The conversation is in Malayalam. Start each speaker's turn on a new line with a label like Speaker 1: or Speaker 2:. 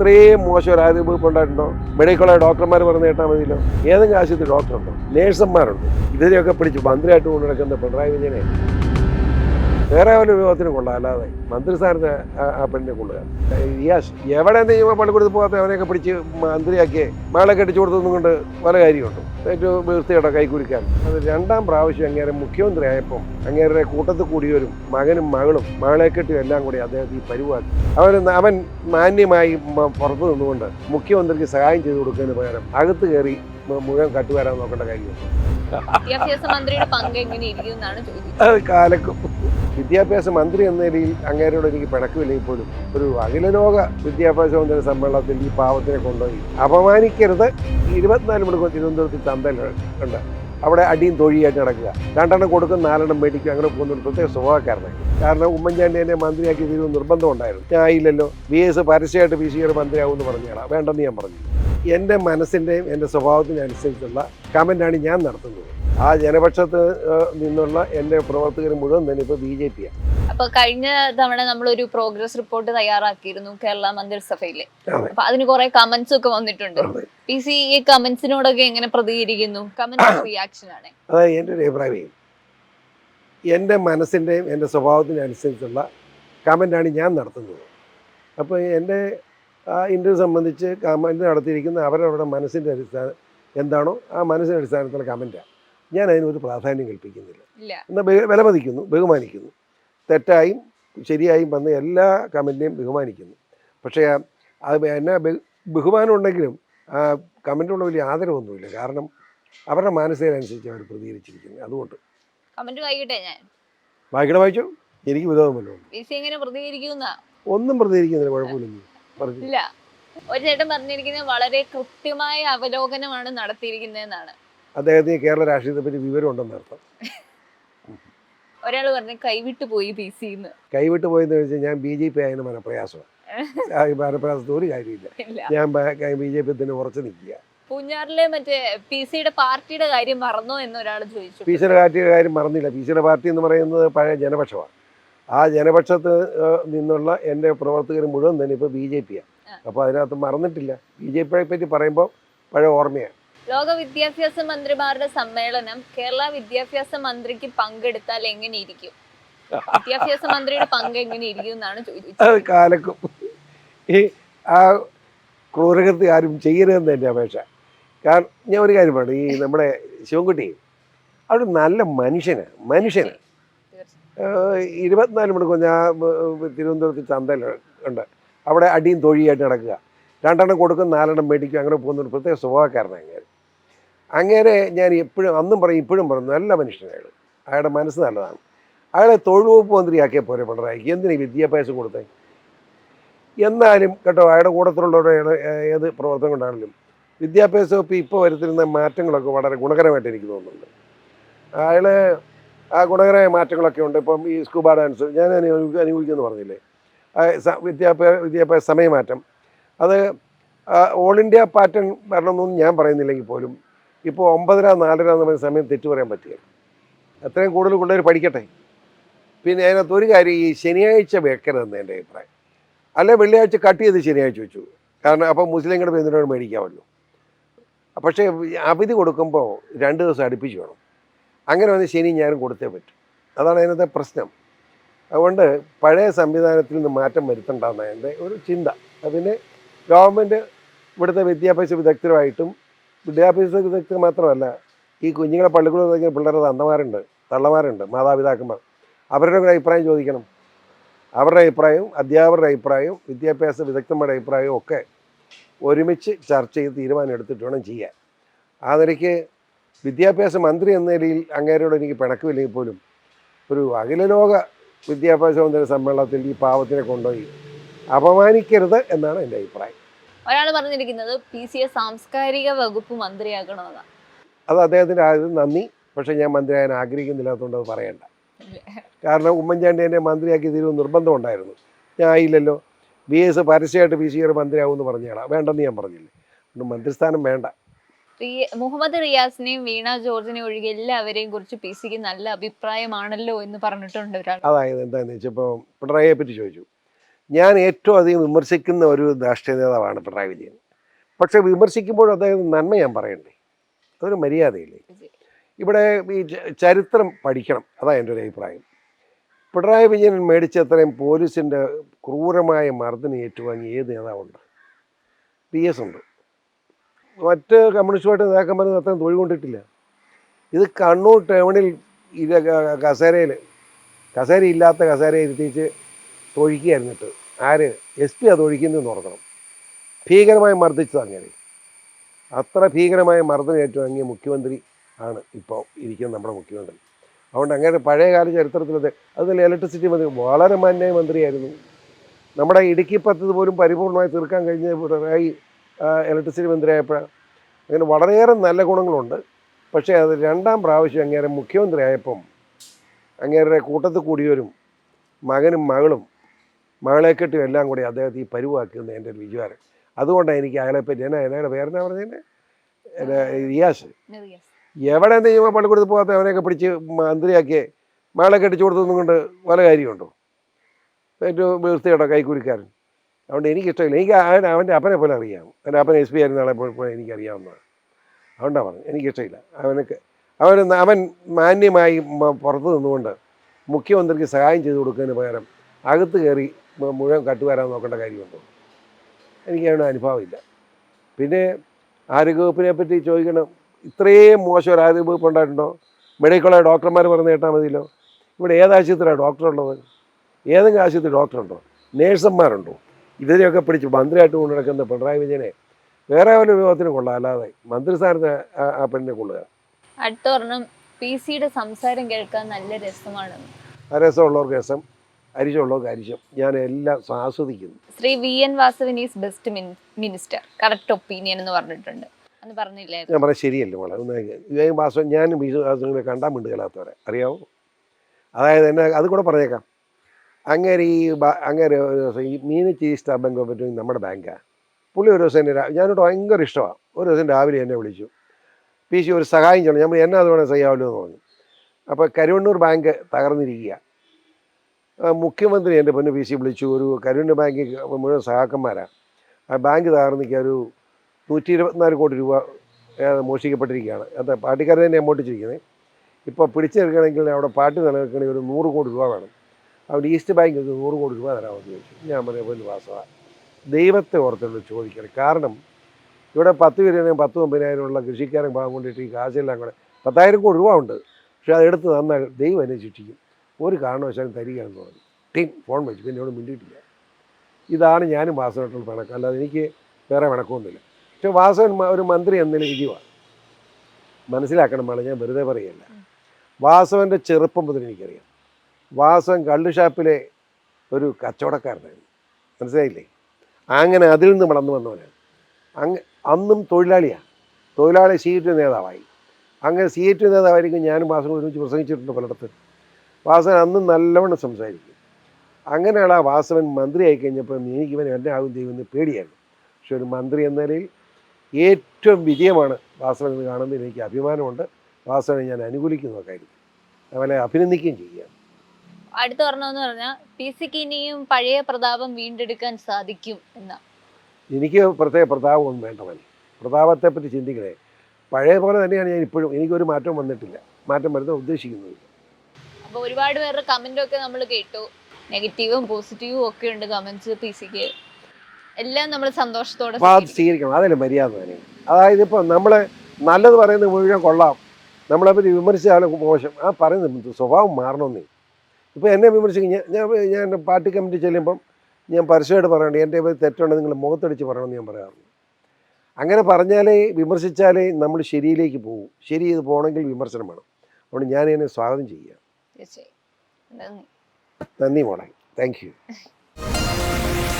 Speaker 1: ഇത്രയും മോശം ഒരു ആരോഗ്യം ഉണ്ടായിട്ടുണ്ടോ? മെഡിക്കൽ കോളേജ് ഡോക്ടർമാർ പറഞ്ഞ് കേട്ടാൽ മതിയല്ലോ. ഏതെങ്കിലും ആശുപത്രി ഡോക്ടറുണ്ടോ നേഴ്സന്മാരുണ്ട് ഇതിനെയൊക്കെ പിടിച്ച് മന്ത്രിയായിട്ട് കൊണ്ടു നടക്കുന്ന പിണറായി വിജയനെ വേറെ ഒരു വിഭവത്തിന് കൊള്ളാം. അല്ലാതെ മന്ത്രിസ്ഥാനത്ത് ആ- ആ പെണ്ണിനെ കൊള്ളുക. യാസ് എവിടെ നിയമ പള്ളിക്കൂടത്തിൽ പോകാത്ത അവനെയൊക്കെ പിടിച്ച് മന്ത്രിയാക്കിയേ മകളെ കെട്ടിച്ചു കൊടുത്തതും കൊണ്ട് പല കാര്യമുണ്ട്. ഏറ്റവും വീർത്തിയുടെ കൈക്കുരിക്കാൻ അത് രണ്ടാം പ്രാവശ്യം അങ്ങേരെ മുഖ്യമന്ത്രി ആയപ്പം അങ്ങേരുടെ കൂട്ടത്തിൽ കൂടിയവരും മകനും മകളും മകളെ കെട്ടിയും എല്ലാം കൂടി അദ്ദേഹത്തെ ഈ പരിപാടി. അവൻ അവൻ മാന്യമായി പുറത്തു നിന്നുകൊണ്ട് മുഖ്യമന്ത്രിക്ക് സഹായം ചെയ്തു കൊടുക്കുന്നതിന് പകരം അകത്ത് കയറി മുഴുവൻ കട്ടുവരാൻ നോക്കേണ്ട കാര്യം കാലക്കും. വിദ്യാഭ്യാസ മന്ത്രി എന്ന നിലയിൽ അങ്ങേരോട് എനിക്ക് പിണക്കമില്ലെങ്കിൽ പോലും ഒരു അഖിലലോക വിദ്യാഭ്യാസ മന്ത്രി സമ്മേളനത്തിൽ ഈ പാവത്തിനെ കൊണ്ടുപോയി. അപമാനിക്കരുത്. ഇരുപത്തിനാല് മണിക്കൂർ തിരുവനന്തപുരത്ത് ചന്തയിൽ ഉണ്ട്. അവിടെ അടിയും തൊഴിയായിട്ട് നടക്കുക. രണ്ടെണ്ണം കൊടുക്കും നാലെണ്ണം മേടിക്കും. അങ്ങനെ പോകുന്ന പ്രത്യേക സ്വഭാവക്കാരനായി. കാരണം ഉമ്മൻചാണ്ടി എന്നെ മന്ത്രിയാക്കി തീരുന്ന നിർബന്ധമുണ്ടായിരുന്നു ഞാൻ ആയില്ലല്ലോ ബി എസ് പരസ്യമായിട്ട് പി സിയുടെ മന്ത്രിയാവുമെന്ന് പറഞ്ഞാണ് വേണ്ടെന്ന് ഞാൻ പറഞ്ഞു. എന്റെ മനസ്സിന്റെയും എന്റെ സ്വഭാവത്തിനനുസരിച്ചുള്ള കമന്റാണ് ഞാൻ നടത്തുന്നത്. ആ ജനപക്ഷത്ത് നിന്നുള്ള എന്റെ പ്രവർത്തകർ മുഴുവൻ തന്നെ ഇപ്പോൾ ബി ജെ പിയാണ്
Speaker 2: അപ്പൊ കഴിഞ്ഞ തവണ നമ്മൾ ഒരു പ്രോഗ്രസ് റിപ്പോർട്ട് തയ്യാറാക്കിയിരുന്നു കേരള
Speaker 1: മന്ത്രിസഭയിൽ.
Speaker 2: അപ്പൊ അതിന് കുറെ കമന്റ്സ് ഒക്കെ വന്നിട്ടുണ്ട്. പി സി ഈ കമന്റ്സിനോടൊക്കെ എങ്ങനെ പ്രതികരിക്കുന്നു? കമന്റ് റിയാക്ഷൻ ആണ്?
Speaker 1: എന്റെ എന്റെ ഒരു അഭിപ്രായം. എന്റെ മനസ്സിന്റെയും എന്റെ സ്വഭാവത്തിനനുസരിച്ചുള്ള അനുസരിച്ചുള്ള കമന്റാണ് ഞാൻ നടത്തുന്നത്. അപ്പോൾ എന്റെ ഇന്റർവ്യൂ സംബന്ധിച്ച് കമന്റ് നടത്തിയിരിക്കുന്ന അവരവരുടെ മനസ്സിന്റെ അടിസ്ഥാനം എന്താണോ ആ മനസ്സിന്റെ അടിസ്ഥാനത്തിലുള്ള കമന്റാണ് ഞാൻ അതിനൊരു പ്രാധാന്യം കൽപ്പിക്കുന്നില്ല. എന്നാൽ വിലമതിക്കുന്നു ബഹുമാനിക്കുന്നു. തെറ്റായും ശരിയായും വന്ന എല്ലാ കമന്റിനെയും ബഹുമാനിക്കുന്നു. പക്ഷേ അത് എന്നെ ബഹു- ബഹുമാനം ഉണ്ടെങ്കിലും ആ കമന്റുള്ള വലിയ ആദരവൊന്നുമില്ല. കാരണം അവരുടെ മാനസികനുസരിച്ച് അവർ പ്രതികരിച്ചിരിക്കുന്നത് അതുകൊണ്ട്.
Speaker 2: വായിക്കട്ടെ ഞാൻ.
Speaker 1: വായിക്കണ വായിച്ചു? എനിക്ക് വിരോധമല്ലോ ഒന്നും പ്രതികരിക്കുന്നില്ല
Speaker 2: കുഴപ്പമില്ല ഒരു ചേട്ടൻ പറഞ്ഞിരിക്കുന്നത് വളരെ കൃത്യമായ അവലോകനമാണ് നടത്തിയിരിക്കുന്നതെന്നാണ്.
Speaker 1: അദ്ദേഹത്തിന് കേരള രാഷ്ട്രീയത്തെ പറ്റി വിവരം വിവരമുണ്ടെന്ന് അർത്ഥം.
Speaker 2: ഒരാൾ പറഞ്ഞു കൈവിട്ട് പോയി പി സി
Speaker 1: കൈവിട്ട് പോയെന്ന് വെച്ചാൽ ഞാൻ ബി ജെ പി ആയതിന് മനപ്രയാസമാണ്. ഈ ഒരു കാര്യമില്ല. ഞാൻ ബി ജെ പി തന്നെ ഉറച്ചു നിൽക്കുക.
Speaker 2: പൂഞ്ഞാറിലെ മറ്റേ പി സിയുടെ പാർട്ടിയുടെ കാര്യം മറന്നോ എന്ന് ഒരാൾ ചോദിച്ചു.
Speaker 1: പി സിയുടെ പാർട്ടിയുടെ കാര്യം മറന്നില്ല. പി സിയുടെ പാർട്ടി എന്ന് പറയുന്നത് പഴയ ജനപക്ഷമാണ്. ആ ജനപക്ഷത്ത് നിന്നുള്ള എന്റെ പ്രവർത്തകർ മുഴുവൻ തന്നെ ഇപ്പോൾ ബി ജെ പിയാണ്. അപ്പോൾ അതിനകത്ത് മറന്നിട്ടില്ല. ബി ജെ പിയെ പറ്റി പറയുമ്പോൾ പഴയ ഓർമ്മയാണ്.
Speaker 2: ലോക വിദ്യാഭ്യാസ മന്ത്രിമാരുടെ സമ്മേളനം കേരള വിദ്യാഭ്യാസ മന്ത്രിക്ക് പങ്കെടുത്താൽ എങ്ങനെയിരിക്കും? വിദ്യാഭ്യാസ മന്ത്രിയുടെ പങ്ക് എങ്ങനെയിരിക്കും എന്നാണ് ചോദിച്ചത്
Speaker 1: കാലക്കും. ഈ ആ ക്രൂരകൃത്യം ആരും ചെയ്യരുതെന്ന് എന്റെ അപേക്ഷ. കാരണം ഞാൻ ഒരു കാര്യമാണ് ഈ നമ്മുടെ ശിവൻകുട്ടി അവിടെ നല്ല മനുഷ്യന് മനുഷ്യന്. ഇരുപത്തിനാല് മണിക്കൂർ ഞാൻ തിരുവനന്തപുരത്ത് ചന്തയിൽ ഉണ്ട്. അവിടെ അടിയും തൊഴിയായിട്ട് നടക്കുക. രണ്ടെണ്ണം കൊടുക്കും നാലെണ്ണം മേടിക്കും അങ്ങനെ പോകുന്ന ഒരു പ്രത്യേക സ്വഭാവക്കാരനാണ് അങ്ങേരെ ഞാൻ എപ്പോഴും അന്നും പറയും ഇപ്പോഴും പറഞ്ഞു നല്ല മനുഷ്യനാണ് അയാളുടെ മനസ്സ് നല്ലതാണ്. അയാളെ തൊഴിൽ വകുപ്പ് മന്ത്രിയാക്കിയ പോലെ പിണറായിക്ക് എന്തിനീ വിദ്യാഭ്യാസം കൊടുത്തേ? എന്നാലും കേട്ടോ അയാളുടെ കൂട്ടത്തിലുള്ളവരുടെ ഏ- ഏത് പ്രവർത്തനം കൊണ്ടാണെങ്കിലും വിദ്യാഭ്യാസ വകുപ്പ് ഇപ്പോൾ വരുത്തിരുന്ന മാറ്റങ്ങളൊക്കെ വളരെ ഗുണകരമായിട്ട് എനിക്ക് തോന്നുന്നുണ്ട്. അയാൾ ആ ഗുണകരമായ മാറ്റങ്ങളൊക്കെ ഉണ്ട്. ഇപ്പം ഈ സ്കൂബ ഡാൻസ് ഞാൻ അനുകൂലിക്കുമെന്ന് പറഞ്ഞില്ലേ? വിദ്യാഭ്യാസ വിദ്യാഭ്യാസ സമയമാറ്റം. അത് ഓൾ ഇന്ത്യ പാറ്റേൺ വരണമെന്നൊന്നും ഞാൻ പറയുന്നില്ലെങ്കിൽ പോലും ഇപ്പോൾ ഒമ്പതര നാലര എന്ന് പറയുന്ന സമയം തെറ്റു പറയാൻ പറ്റുകയില്ല അത്രയും കൂടുതൽ പിള്ളേർ പഠിക്കട്ടെ. പിന്നെ അതിനകത്ത് ഒരു കാര്യം ഈ ശനിയാഴ്ച വെക്കരുതെന്ന് എന്റെ അഭിപ്രായം. അല്ലെ വെള്ളിയാഴ്ച കട്ട് ചെയ്ത് ശനിയാഴ്ച വെച്ചു. കാരണം അപ്പോൾ മുസ്ലിങ്ങളുടെ പേരിനോട് മേടിക്കാമല്ലോ? പക്ഷേ അവധി കൊടുക്കുമ്പോൾ രണ്ട് ദിവസം അടുപ്പിച്ച് വേണം. അങ്ങനെ വന്ന് ശനി ഞാനും കൊടുത്തേ പറ്റും. അതാണ് അതിനകത്തെ പ്രശ്നം. അതുകൊണ്ട് പഴയ സംവിധാനത്തിൽ നിന്ന് മാറ്റം വരുത്തണ്ടെന്ന എന്റെ ഒരു ചിന്ത. അതിന് ഗവൺമെന്റ് ഇവിടുത്തെ വിദ്യാഭ്യാസ വിദഗ്ധരുമായിട്ടും വിദ്യാഭ്യാസ വിദഗ്ധർ മാത്രമല്ല ഈ കുഞ്ഞുങ്ങളെ പള്ളിക്കൂടം നിൽക്കുന്ന പിള്ളേരുടെ തന്തമാരുണ്ട് തള്ളമാരുണ്ട് മാതാപിതാക്കന്മാർ. അവരുടെ കൂടെ അഭിപ്രായം ചോദിക്കണം. അവരുടെ അഭിപ്രായവും അധ്യാപകരുടെ അഭിപ്രായവും വിദ്യാഭ്യാസ വിദഗ്ധന്മാരുടെ അഭിപ്രായവും ഒക്കെ ഒരുമിച്ച് ചർച്ച ചെയ്ത് തീരുമാനം എടുത്തിട്ട് വേണം ചെയ്യാൻ. ആ നിലയ്ക്ക് വിദ്യാഭ്യാസ മന്ത്രി എന്ന നിലയിൽ അങ്ങേരോട് എനിക്ക് പിണക്കമില്ലെങ്കിൽ പോലും ഒരു അഖിലലോക വിദ്യാഭ്യാസ മന്ത്രി സമ്മേളനത്തിൽ ഈ പാവത്തിനെ കൊണ്ടുപോയി അപമാനിക്കരുത് എന്നാണ് എന്റെ അഭിപ്രായം.
Speaker 2: ഒരാൾ പറഞ്ഞിരിക്കുന്നത് പി സി എ സാംസ്കാരിക വകുപ്പ് മന്ത്രിയാക്കണമെന്നാണ്
Speaker 1: അത് അദ്ദേഹത്തിന്റെ ആദ്യം നന്ദി. പക്ഷേ ഞാൻ മന്ത്രിയാകാൻ ആഗ്രഹിക്കുന്നില്ലാത്തതുകൊണ്ട് അത് പറയണ്ട. കാരണം ഉമ്മൻചാണ്ടി എന്നെ മന്ത്രിയാക്കി തീരുമെന്ന് നിർബന്ധം ഉണ്ടായിരുന്നു. ഞാൻ ആയില്ലല്ലോ. ബി എസ് പരസ്യമായിട്ട് പി സി സിയുടെ മന്ത്രിയാവുമെന്ന് പറഞ്ഞാണ് വേണ്ടെന്ന് ഞാൻ പറഞ്ഞില്ലേ. അതുകൊണ്ട് മന്ത്രിസ്ഥാനം വേണ്ട.
Speaker 2: മുഹമ്മദ് റിയാസിനെയും വീണ ജോർജിനെയും ഒഴികെ എല്ലാവരെയും കുറിച്ച് പി സിക്ക് നല്ല അഭിപ്രായമാണല്ലോ എന്ന് പറഞ്ഞിട്ടുണ്ട് ഒരാൾ.
Speaker 1: അതായത് എന്താണെന്ന് വെച്ചപ്പോൾ പിണറായിയെ പറ്റി ചോദിച്ചു. ഞാൻ ഏറ്റവും അധികം വിമർശിക്കുന്ന ഒരു രാഷ്ട്രീയ നേതാവാണ് പിണറായി വിജയൻ. പക്ഷേ വിമർശിക്കുമ്പോൾ അദ്ദേഹം നന്മ ഞാൻ പറയണ്ടേ? അതൊരു മര്യാദയില്ലേ? ഇവിടെ ഈ ചരിത്രം പഠിക്കണം. അതാണ് എന്റെ ഒരു അഭിപ്രായം. പിണറായി വിജയൻ മേടിച്ച അത്രയും പോലീസിന്റെ ക്രൂരമായ മർദ്ദനം ഏറ്റുവാങ്ങി ഏത് നേതാവുണ്ട്? പി എസ് ഉണ്ട്. മറ്റ് കമ്മ്യൂണിസ്റ്റുമായിട്ട് നേതാക്കന്മാർ അത്രയും തൊഴിൽ കൊണ്ടിട്ടില്ല. ഇത് കണ്ണൂർ ടൗണിൽ ഇത് കസേരയിൽ കസേര ഇല്ലാത്ത കസേര ഇരുത്തിച്ച് തൊഴിക്കുകയായിരുന്നിട്ട് ആര്? എസ് പി അത് ഒഴിക്കുന്നതെന്ന് ഓർക്കണം. ഭീകരമായി മർദ്ദിച്ചത് അങ്ങനെ. അത്ര ഭീകരമായ മർദ്ദനം ഏറ്റുവാങ്ങിയ മുഖ്യമന്ത്രി ആണ് ഇപ്പോൾ ഇരിക്കുന്ന നമ്മുടെ മുഖ്യമന്ത്രി. അതുകൊണ്ട് അങ്ങനെ പഴയകാല ചരിത്രത്തിലത് അതുപോലെ ഇലക്ട്രിസിറ്റി മന്ത്രി വളരെ മാന്യായ മന്ത്രിയായിരുന്നു. നമ്മുടെ ഇടുക്കി പദ്ധതി പോലും പരിപൂർണമായി തീർക്കാൻ കഴിഞ്ഞ പിണറായി ഇലക്ട്രിസിറ്റി മന്ത്രിയായപ്പോഴാണ് അങ്ങനെ വളരെയേറെ നല്ല ഗുണങ്ങളുണ്ട്. പക്ഷേ അത് രണ്ടാം പ്രാവശ്യം അങ്ങേരെ മുഖ്യമന്ത്രി ആയപ്പം അങ്ങേരുടെ കൂട്ടത്തിൽ കൂടിയവരും മകനും മകളും മകളെ കെട്ടിയും എല്ലാം കൂടി അദ്ദേഹത്തെ ഈ പരുവാക്കുന്ന എന്റെ ഒരു വിചാരം. അതുകൊണ്ടാണ് എനിക്ക് അയാളെ പറ്റി എന്നാ എന്നയുടെ പേരെന്നാ പറഞ്ഞതിന് റിയാസ്.
Speaker 2: എന്താ
Speaker 1: എവിടെ എന്തെങ്കിലും പള്ളിക്കൂടത്ത് പോകാത്ത അവനെയൊക്കെ പിടിച്ച് മന്ത്രിയാക്കിയേ? മകളെ കെട്ടിച്ചു കൊടുത്തൊന്നും കൊണ്ട് വല്ല കാര്യമുണ്ടോ? ഏറ്റവും വൃത്തിയോടെ കൈക്കൂലിക്കാരൻ? അതുകൊണ്ട് എനിക്കിഷ്ടമില്ല. എനിക്ക് അവൻ അവന്റെ അപ്പനെ പോലെ അറിയാം. അവന്റെ അപ്പൻ എസ് പി ആയിരുന്ന ആളെ പോലെ പോലെ എനിക്കറിയാവുന്നതാണ് അതുകൊണ്ടാണ് പറഞ്ഞത്. എനിക്കിഷ്ടമില്ല. അവനൊക്കെ അവൻ അവൻ മാന്യമായി പുറത്ത് നിന്നുകൊണ്ട് മുഖ്യമന്ത്രിക്ക് സഹായം ചെയ്തു കൊടുക്കുന്നതിന് പകരം അകത്ത് കയറി മുഴുവൻ കട്ടുവരാൻ നോക്കേണ്ട കാര്യമുണ്ടോ? എനിക്ക് അതിന് അനുഭവമില്ല. പിന്നെ ആരോഗ്യവകുപ്പിനെ പറ്റി ചോദിക്കണം. ഇത്രയും മോശം ഒരു ആരോഗ്യവകുപ്പ് ഉണ്ടായിട്ടുണ്ടോ? മെഡിക്കലായ ഡോക്ടർമാർ പറഞ്ഞ് കേട്ടാൽ മതിയല്ലോ. ഇവിടെ ഏത് ആശുപത്രിയാണ് ഡോക്ടർ ഉള്ളത്? ഏതെങ്കിലും ആശുപത്രി ഡോക്ടറുണ്ടോ നേഴ്സന്മാരുണ്ടോ ഇവരെയൊക്കെ പിടിച്ച് മന്ത്രിയായിട്ട് കൊണ്ടു നടക്കുന്ന പിണറായി വിജയനെ വേറെ ഒരു വിഭവത്തിന് കൊള്ളാം. അല്ലാതെ മന്ത്രിസ്ഥാനത്ത് ആ- ആ പെണ്ണിനെ കൊള്ളുക.
Speaker 2: അടുത്ത ഒരെണ്ണം പി സിയുടെ സംസാരം കേൾക്കാൻ നല്ല രസമാണ്.
Speaker 1: ആ രസമുള്ളവർക്ക് രസം. അരിശമുള്ളവർക്ക് കാര്യം ഞാൻ എല്ലാം ആസ്വദിക്കുന്നു.
Speaker 2: Shri V N Vasavan is best minister. Correct opinion എന്ന് പറഞ്ഞിട്ടുണ്ട്. അന്ന് പറഞ്ഞില്ലേ
Speaker 1: ഞാൻ പറയാം ശരിയല്ലേ മോളെ? ഒന്ന് എൻ വാസവൻ ഞാനും വിശ്വാസങ്ങളെ കണ്ടാൽ മിണ്ടുകലാത്തവരെ അറിയാവോ? അതായത് എന്നെ അത് കൂടെ പറഞ്ഞേക്കാം. അങ്ങനെ ഈ അങ്ങനെ അങ്ങേര് ഒരു ദിവസം ഈ Meenachi staff bank of India നമ്മുടെ ബാങ്കാണ് പുള്ളി ഒരു ദിവസം എന്നെ ഞാനോട് ഭയങ്കര ഇഷ്ടമാണ് ഒരു ദിവസം രാവിലെ എന്നെ വിളിച്ചു. പി സി ഒരു സഹായം ചെയ്യണം. നമ്മൾ എന്നെ അത് വേണം ചെയ്യാമല്ലോ എന്ന് പറഞ്ഞു. അപ്പോൾ കരുവണ്ണൂർ ബാങ്ക് തകർന്നിരിക്കുക. മുഖ്യമന്ത്രി എന്റെ പൊന്നു പി സി വിളിച്ചു. ഒരു കരുവണ്ണൂർ ബാങ്കിൽ മുഴുവൻ സഹാക്കന്മാരാണ്. ആ ബാങ്ക് തകർന്നിക്കുക ഒരു നൂറ്റി ഇരുപത്തിനാല് കോടി രൂപ മോഷിക്കപ്പെട്ടിരിക്കുകയാണ് അത് പാർട്ടിക്കാർ തന്നെ എമോട്ടിച്ചിരിക്കുന്നത് ഇപ്പോൾ പിടിച്ചെടുക്കണമെങ്കിൽ അവിടെ പാർട്ടി നിലനിൽക്കണമെങ്കിൽ ഒരു നൂറ് കോടി രൂപ വേണം. അവിടെ ഈസ്റ്റ് ബാങ്കിൽ നൂറ് കോടി രൂപ തരാമെന്ന് ചോദിച്ചു. ഞാൻ പറഞ്ഞ പൊന്നു വാസവ ദൈവത്തെ ഓർത്തുള്ളൂ ചോദിക്കണം. കാരണം ഇവിടെ പത്ത് പേരും പത്ത് ഒമ്പതിനായിരം ഉള്ള കൃഷിക്കാരൻ ഭാഗം കൊണ്ടിട്ട് ഈ കാശെല്ലാം കൂടെ പത്തായിരം കോടി രൂപ ഉണ്ട്. പക്ഷേ അതെടുത്ത് തന്നാൽ ദൈവം എന്നെ ശിക്ഷിക്കും. ഒരു കാരണവശാലും തരികയാണെന്ന് പറഞ്ഞു. ടീം ഫോൺ വെച്ചു. പിന്നെ ഇവിടെ മിണ്ടിയിട്ടില്ല. ഇതാണ് ഞാനും വാസനായിട്ടുള്ള പിണക്കം അല്ലാതെ എനിക്ക് വേറെ പിണക്കമൊന്നുമില്ല പക്ഷേ വാസവൻ ഒരു മന്ത്രി എന്ന വിജയമാണ് മനസ്സിലാക്കണം വേണം ഞാൻ വെറുതെ പറയല്ല വാസവന്റെ ചെറുപ്പം മുതൽ എനിക്കറിയാം. വാസവൻ കള്ളു ഷാപ്പിലെ ഒരു കച്ചവടക്കാരനായിരുന്നു മനസ്സിലായില്ലേ? അങ്ങനെ അതിൽ നിന്ന് വളർന്നു വന്നവനാണ്. അങ്ങ് അന്നും തൊഴിലാളിയാണ് തൊഴിലാളി സി നേതാവായി. അങ്ങനെ സി നേതാവായിരിക്കും ഞാനും വാസവൻ ഒരുമിച്ച് പ്രസംഗിച്ചിട്ടുണ്ട് പലയിടത്ത്. വാസവൻ അന്ന് നല്ലവണ്ണം സംസാരിക്കും. അങ്ങനെയുള്ള ആ വാസവൻ മന്ത്രിയായി കഴിഞ്ഞപ്പോൾ എനിക്ക് ഇവൻ എന്നെ ആകും ചെയ്യുമെന്ന് പേടിയായിരുന്നു പക്ഷെ ഒരു മന്ത്രി എന്ന നിലയിൽ ഏറ്റവും വിജയമാണ് വാസവൻ എന്ന് കാണുന്നതിൽ എനിക്ക് അഭിമാനമുണ്ട്. വാസവനെ ഞാൻ അനുകൂലിക്കുന്ന കാര്യം അവനെ അഭിനന്ദിക്കുകയും ചെയ്യുകയാണ്
Speaker 2: അടുത്ത പറഞ്ഞതെന്ന് പറഞ്ഞാൽ പി സിക്ക് ഇനിയും പഴയ പ്രതാപം വീണ്ടെടുക്കാൻ സാധിക്കും എന്ന.
Speaker 1: എനിക്ക് പ്രത്യേക പ്രതാപമൊന്നും വേണ്ടവൻ പ്രതാപത്തെ പറ്റി ചിന്തിക്കണേ. പഴയ പോലെ തന്നെയാണ് ഞാൻ ഇപ്പോഴും. എനിക്കൊരു മാറ്റം വന്നിട്ടില്ല. മാറ്റം വരുത്താൻ ഉദ്ദേശിക്കുന്നില്ല
Speaker 2: അപ്പൊ ഒരുപാട് പേരുടെ കമന്റ് ഒക്കെ നമ്മൾ കേട്ടു. നെഗറ്റീവും പോസിറ്റീവും ഒക്കെ ഉണ്ട് കമന്റ്സ് പി സിക്ക് എല്ലാം നമ്മൾ സന്തോഷത്തോടെ
Speaker 1: സ്വീകരിക്കണം. അതല്ലേ മര്യാദ തന്നെ. അതായത് ഇപ്പൊ നമ്മൾ നല്ലത് പറയുന്നത് മുഴുവൻ കൊള്ളാം. നമ്മളെ പറ്റി വിമർശിച്ചാലും മോശം. ആ പറയുന്നത് സ്വഭാവം മാറണമെന്നേ ഇപ്പോൾ എന്നെ വിമർശിക്കും. ഞാൻ ഞാൻ പാർട്ടി കമ്മിറ്റി ചെല്ലുമ്പം ഞാൻ പരസ്യമായിട്ട് പറയണ്ട എന്റെ പേര് തെറ്റുണ്ടെങ്കിൽ നിങ്ങൾ മുഖത്തടിച്ച് പറയണമെന്ന് ഞാൻ പറയാറുണ്ട്. അങ്ങനെ പറഞ്ഞാലേ വിമർശിച്ചാലേ നമ്മൾ ശരിയിലേക്ക് പോകും. ശരി ചെയ്ത് പോകണമെങ്കിൽ വിമർശനം വേണം. അതുകൊണ്ട് ഞാൻ എന്നെ സ്വാഗതം ചെയ്യുക
Speaker 2: തീർച്ചയായും. നന്ദി.
Speaker 1: നന്ദി മോളെ. Thank you